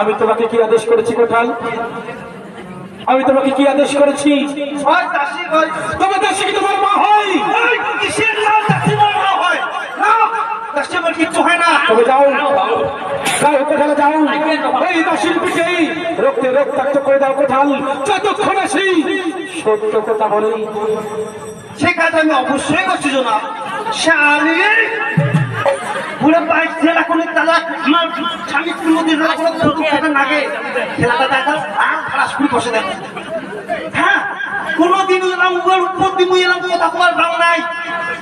আমি তোমাকে কি আদেশ করেছি কোঠাল আমি তোমাকে কি আদেশ করেছি? তোমার দাসী কি তোমার মা হয়? কিচ্ছু হয় না। তবে যাও। যাও কোঠালে যাও? এই দাসীর পিঠে রক্তে রক্তাক্ত করে দাও কোঠাল যতক্ষণ আসি সত্য কথা বলে সে কাজ আমি অবশ্যই করছি জনাব। শালীর পুরো বাইশ জেলা কোন তালা? আমার স্বামী কোনো নাগে খেলাটা দেখা আর খালাস করে বসে দেখো। হ্যাঁ কোনোদিনও এলাম উগের উপর মুই এলাম কথা কবার বাং নাই।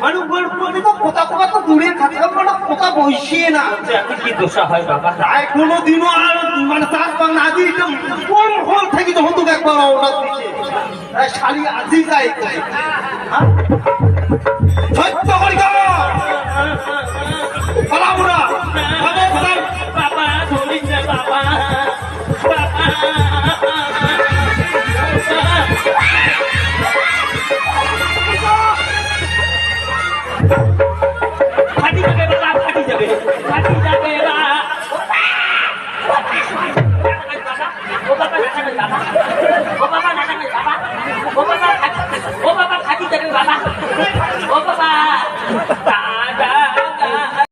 মানে উগের উপর তো কথা কবার তো দূরের কাছে মানে কথা বসিয়ে না। কি দোষা হয় বাবা? তাই কোনোদিনও আর মানে তার না আদি কোন হল থেকে তখন তো একবার অর্ডার দিছে শালি আজি যাই। হ্যাঁ? সত্য ফাটি যাবে বাবা ফাটি যাবে ফাটি যাবে বাবা ও বাবা